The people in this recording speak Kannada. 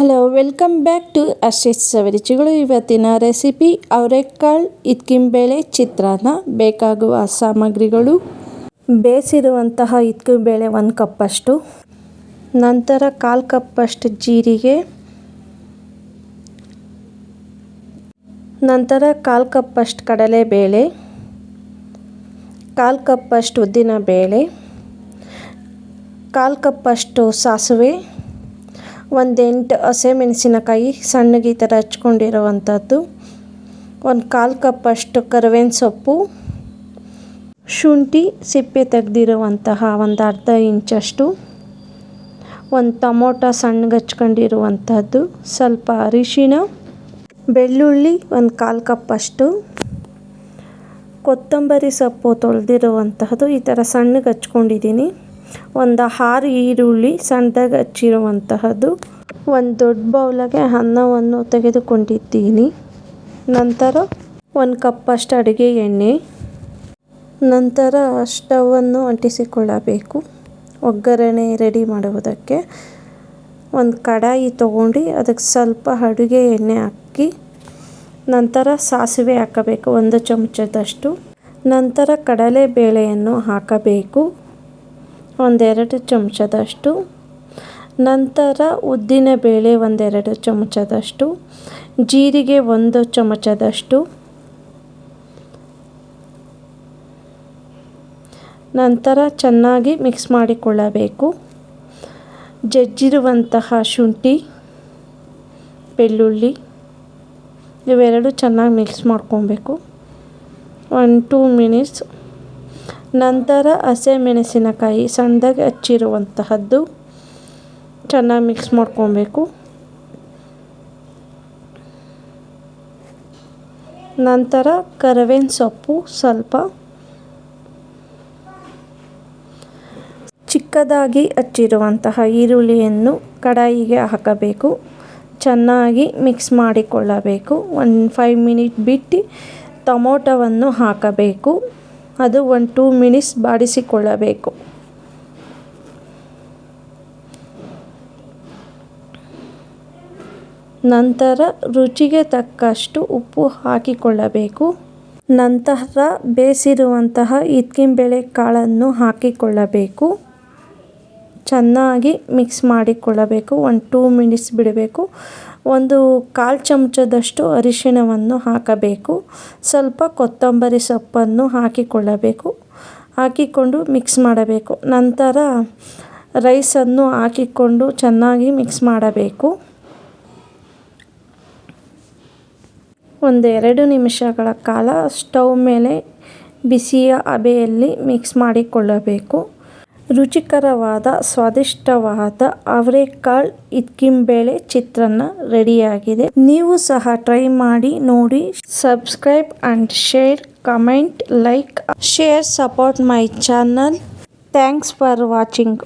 Hello welcome back to Ashith ಸವರಿಚಿಗಳು ಇವತ್ತಿನ ರೆಸಿಪಿ ಅವರೆಕಾಳು ಇದ್ಕಿಂಬೇಳೆ ಚಿತ್ರಾನ್ನ ಬೇಕಾಗುವ ಸಾಮಗ್ರಿಗಳು. ಬೇಯಿಸಿರುವಂತಹ ಇದ್ಕಿಂಬೇಳೆ ಒಂದು ಕಪ್ಪಷ್ಟು. ನಂತರ ಕಾಲು ಕಪ್ಪಷ್ಟು ಜೀರಿಗೆ. ನಂತರ ಕಾಲು ಕಪ್ಪಷ್ಟು ಕಡಲೆಬೇಳೆ. ಕಾಲು ಕಪ್ಪಷ್ಟು ಉದ್ದಿನಬೇಳೆ. ಕಾಲು ಕಪ್ಪಷ್ಟು ಸಾಸಿವೆ. ಒಂದೆಂಟು ಹಸಿಮೆಣಸಿನಕಾಯಿ ಸಣ್ಣಗೆ ಈ ಥರ ಹಚ್ಕೊಂಡಿರುವಂಥದ್ದು. ಒಂದು ಕಾಲು ಕಪ್ಪಷ್ಟು ಕರಿಬೇವಿನ ಸೊಪ್ಪು. ಶುಂಠಿ ಸಿಪ್ಪೆ ತೆಗೆದಿರುವಂತಹ ಒಂದು ಅರ್ಧ ಇಂಚಷ್ಟು ಒಂದು ಟೊಮೊಟೊ ಸಣ್ಣಗೆ ಹಚ್ಕೊಂಡಿರುವಂಥದ್ದು. ಸ್ವಲ್ಪ ಅರಿಶಿಣ. ಬೆಳ್ಳುಳ್ಳಿ ಒಂದು ಕಾಲು ಕಪ್ಪಷ್ಟು ಕೊತ್ತಂಬರಿ ಸೊಪ್ಪು ತೊಳೆದಿರುವಂತಹದ್ದು ಈ ಥರ ಸಣ್ಣಗೆ ಹಚ್ಕೊಂಡಿದ್ದೀನಿ. ಒಂದು ಆರು ಈರುಳ್ಳಿ ಸಣ್ಣದಾಗಿ ಹಚ್ಚಿರುವಂತಹದ್ದು. ಒಂದು ದೊಡ್ಡ ಬೌಲಗೆ ಅನ್ನವನ್ನು ತೆಗೆದುಕೊಂಡಿದ್ದೀನಿ. ನಂತರ ಒಂದು ಕಪ್ಪಷ್ಟು ಅಡುಗೆ ಎಣ್ಣೆ. ನಂತರ ಸ್ಟವನ್ನು ಅಂಟಿಸಿಕೊಳ್ಳಬೇಕು. ಒಗ್ಗರಣೆ ರೆಡಿ ಮಾಡುವುದಕ್ಕೆ ಒಂದು ಕಡಾಯಿ ತೊಗೊಂಡು ಅದಕ್ಕೆ ಸ್ವಲ್ಪ ಅಡುಗೆ ಎಣ್ಣೆ ಹಾಕಿ, ನಂತರ ಸಾಸಿವೆ ಹಾಕಬೇಕು ಒಂದು ಚಮಚದಷ್ಟು. ನಂತರ ಕಡಲೆಬೇಳೆಯನ್ನು ಹಾಕಬೇಕು. ಒಂದೆರಡು ಚಮಚದಷ್ಟು. ನಂತರ ಉದ್ದಿನಬೇಳೆ ಒಂದೆರಡು ಚಮಚದಷ್ಟು. ಜೀರಿಗೆ ಒಂದು ಚಮಚದಷ್ಟು. ನಂತರ ಚೆನ್ನಾಗಿ ಮಿಕ್ಸ್ ಮಾಡಿಕೊಳ್ಳಬೇಕು. ಜಜ್ಜಿರುವಂತಹ ಶುಂಠಿ, ಬೆಳ್ಳುಳ್ಳಿ, ಇವೆರಡು ಚೆನ್ನಾಗಿ ಮಿಕ್ಸ್ ಮಾಡ್ಕೊಬೇಕು. ಒನ್, ಟೂ ಮಿನಿಟ್ಸ್ ನಂತರ ಹಸಿಮೆಣಸಿನಕಾಯಿ ಸಣ್ಣದಾಗಿ ಹಚ್ಚಿರುವಂತಹದ್ದು ಚೆನ್ನಾಗಿ ಮಿಕ್ಸ್ ಮಾಡ್ಕೊಬೇಕು. ನಂತರ ಕರವೇನ ಸೊಪ್ಪು ಸ್ವಲ್ಪ ಚಿಕ್ಕದಾಗಿ ಹಚ್ಚಿರುವಂತಹ ಈರುಳ್ಳಿಯನ್ನು ಕಡಾಯಿಗೆ ಹಾಕಬೇಕು. ಚೆನ್ನಾಗಿ ಮಿಕ್ಸ್ ಮಾಡಿಕೊಳ್ಳಬೇಕು. ಒಂದು ಫೈವ್ ಮಿನಿಟ್ ಬಿಟ್ಟು ಟೊಮೊಟೊವನ್ನು ಹಾಕಬೇಕು. ಅದು ಒಂದು ಟೂ ಮಿನಿಟ್ಸ್ ಬಾಡಿಸಿಕೊಳ್ಳಬೇಕು. ನಂತರ ರುಚಿಗೆ ತಕ್ಕಷ್ಟು ಉಪ್ಪು ಹಾಕಿಕೊಳ್ಳಬೇಕು. ನಂತರ ಬೇಯಿಸಿರುವಂತಹ ಇದ್ಕಿಂಬೇಳೆ ಕಾಳನ್ನು ಹಾಕಿಕೊಳ್ಳಬೇಕು. ಚೆನ್ನಾಗಿ ಮಿಕ್ಸ್ ಮಾಡಿಕೊಳ್ಳಬೇಕು. ಒಂದು ಟೂ ಮಿನಿಟ್ಸ್ ಬಿಡಬೇಕು. ಒಂದು ಕಾಲು ಚಮಚದಷ್ಟು ಅರಿಶಿಣವನ್ನು ಹಾಕಬೇಕು. ಸ್ವಲ್ಪ ಕೊತ್ತಂಬರಿ ಸೊಪ್ಪನ್ನು ಹಾಕಿಕೊಳ್ಳಬೇಕು. ಹಾಕಿಕೊಂಡು ಮಿಕ್ಸ್ ಮಾಡಬೇಕು. ನಂತರ ರೈಸನ್ನು ಹಾಕಿಕೊಂಡು ಚೆನ್ನಾಗಿ ಮಿಕ್ಸ್ ಮಾಡಬೇಕು. ಒಂದೆರಡು ನಿಮಿಷಗಳ ಕಾಲ ಸ್ಟವ್ ಮೇಲೆ ಬಿಸಿಯ ಹಬೆಯಲ್ಲಿ ಮಿಕ್ಸ್ ಮಾಡಿಕೊಳ್ಳಬೇಕು. ರುಚಿಕರವಾದ, ಸ್ವಾದಿಷ್ಟವಾದ ಅವರೆಕಾಳು ಚಿತ್ರನ್ನ ಚಿತ್ರಾನ್ನ ರೆಡಿಯಾಗಿದೆ. ನೀವು ಸಹ ಟ್ರೈ ಮಾಡಿ ನೋಡಿ. Subscribe and share, comment, like, share, support my channel. Thanks for watching.